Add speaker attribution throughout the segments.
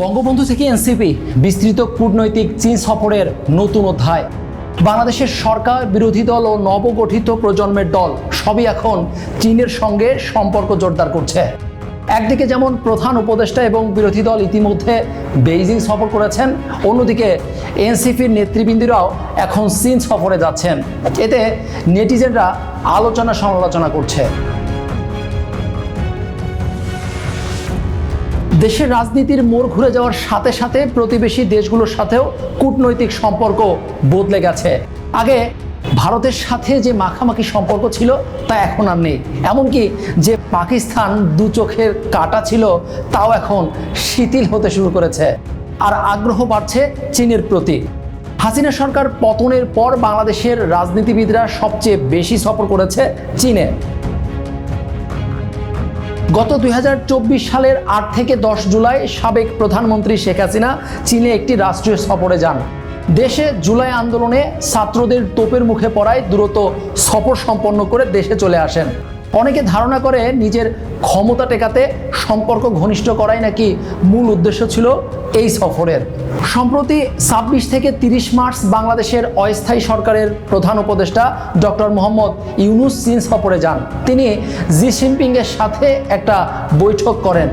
Speaker 1: বঙ্গবন্ধু থেকে এনসিপি বিস্তৃত কূটনৈতিক চীন সফরের নতুন অধ্যায়। বাংলাদেশের সরকার, বিরোধী দল ও নবগঠিত প্রজন্মের দল সবই এখন চীনের সঙ্গে সম্পর্ক জোরদার করছে। একদিকে যেমন প্রধান উপদেষ্টা এবং বিরোধী দল ইতিমধ্যে বেইজিং সফর করেছেন, অন্যদিকে এনসিপির নেতৃবৃন্দরাও এখন চীন সফরে যাচ্ছেন। এতে নেটিজেনরা আলোচনা সমালোচনা করছে। দেশের রাজনীতির মোড় ঘুরে যাওয়ার সাথে সাথে প্রতিবেশী দেশগুলোর সাথেও কূটনৈতিক সম্পর্ক বদলে গেছে। আগে ভারতের সাথে যে মাখামাখি সম্পর্ক ছিল, তা এখন আর নেই। এমনকি যে পাকিস্তান দু চোখের কাটা ছিল, তাও এখন শিথিল হতে শুরু করেছে। আর আগ্রহ বাড়ছে চীনের প্রতি। হাসিনা সরকার পতনের পর বাংলাদেশের রাজনীতিবিদরা সবচেয়ে বেশি সফর করেছে চীনে। গত দুই হাজার চব্বিশ সালের আট থেকে দশ জুলাই সাবেক প্রধানমন্ত্রী শেখ হাসিনা চীনে একটি রাষ্ট্রীয় সফরে যান। দেশে জুলাই আন্দোলনে ছাত্রদের তোপের মুখে পড়ায় দ্রুত সফর সম্পন্ন করে দেশে চলে আসেন। অনেকে ধারণা করে নিজের ক্ষমতা টেকাতে সম্পর্ক ঘনিষ্ঠ করাই নাকি মূল উদ্দেশ্য ছিল এই সফরের। সম্প্রতি ছাব্বিশ থেকে তিরিশ মার্চ বাংলাদেশের অস্থায়ী সরকারের প্রধান উপদেষ্টা ডক্টর মোহাম্মদ ইউনুস চীন সফরে যান। তিনি জি জিনপিংয়ের সাথে একটা বৈঠক করেন।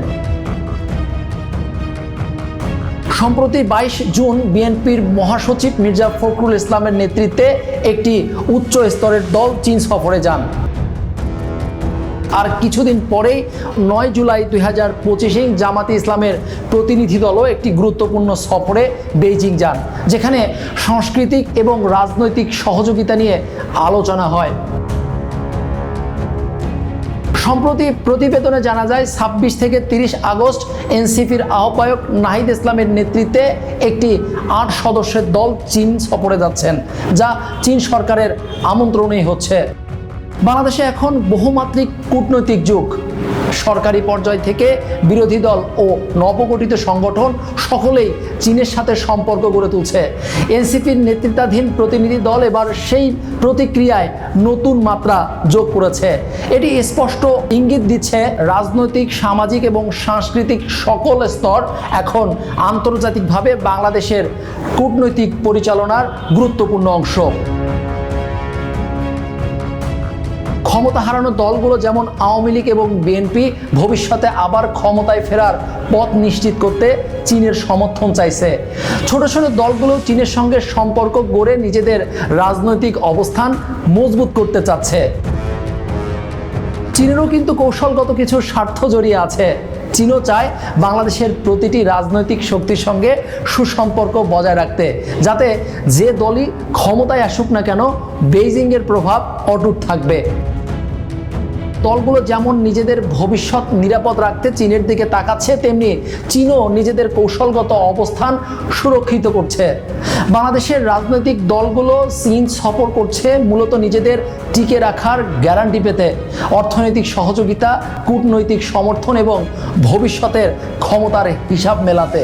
Speaker 1: সম্প্রতি বাইশ জুন বিএনপির মহাসচিব মির্জা ফখরুল ইসলামের নেতৃত্বে একটি উচ্চ স্তরের দল চীন সফরে যান। আর কিছুদিন পরেই নয় জুলাই দুই হাজার পঁচিশে জামাতে ইসলামের প্রতিনিধি দলও একটি গুরুত্বপূর্ণ সফরে বেইজিং যান, যেখানে সাংস্কৃতিক এবং রাজনৈতিক সহযোগিতা নিয়ে আলোচনা হয়। সম্প্রতি প্রতিবেদনে জানা যায়, ছাব্বিশ থেকে তিরিশ আগস্ট এনসিপির আহ্বায়ক নাহিদ ইসলামের নেতৃত্বে একটি আট সদস্যের দল চীন সফরে যাচ্ছেন, যা চীন সরকারের আমন্ত্রণেই হচ্ছে। বাংলাদেশে এখন বহুমাত্রিক কূটনৈতিক যুগ। সরকারি পর্যায় থেকে বিরোধী দল ও নবগঠিত সংগঠন সকলেই চীনের সাথে সম্পর্ক গড়ে তুলছে। এনসিপির নেতৃত্বাধীন প্রতিনিধি দল এবার সেই প্রতিক্রিয়ায় নতুন মাত্রা যোগ করেছে। এটি স্পষ্ট ইঙ্গিত দিচ্ছে রাজনৈতিক, সামাজিক এবং সাংস্কৃতিক সকল স্তর এখন আন্তর্জাতিকভাবে বাংলাদেশের কূটনৈতিক পরিচালনার গুরুত্বপূর্ণ অংশ। ক্ষমতা হারানো দলগুলো যেমন আওয়ামী লীগ এবং বিএনপি ভবিষ্যতে আবার ক্ষমতায় ফেরার পথ নিশ্চিত করতে চীনের সমর্থন চাইছে। ছোট ছোট দলগুলো চীনের সঙ্গে সম্পর্ক গড়ে নিজেদের রাজনৈতিক অবস্থান মজবুত করতে চাচ্ছে। চীনেরও কিন্তু কৌশলগত কিছু স্বার্থ জড়িয়ে আছে। চীনও চায় বাংলাদেশের প্রতিটি রাজনৈতিক শক্তির সঙ্গে সুসম্পর্ক বজায় রাখতে, যাতে যে দলই ক্ষমতায় আসুক না কেন, বেইজিংয়ের প্রভাব অটুট থাকবে। দলগুলো যেমন নিজেদের ভবিষ্যৎ নিরাপদ রাখতে চীনের দিকে তাকাচ্ছে, তেমনি চীনও নিজেদের কৌশলগত অবস্থান সুরক্ষিত করছে। বাংলাদেশের রাজনৈতিক দলগুলো চীন সফর করছে মূলত নিজেদের টিকে রাখার গ্যারান্টি পেতে। অর্থনৈতিক সহযোগিতা, কূটনৈতিক সমর্থন এবং ভবিষ্যতের ক্ষমতার হিসাব মেলাতে।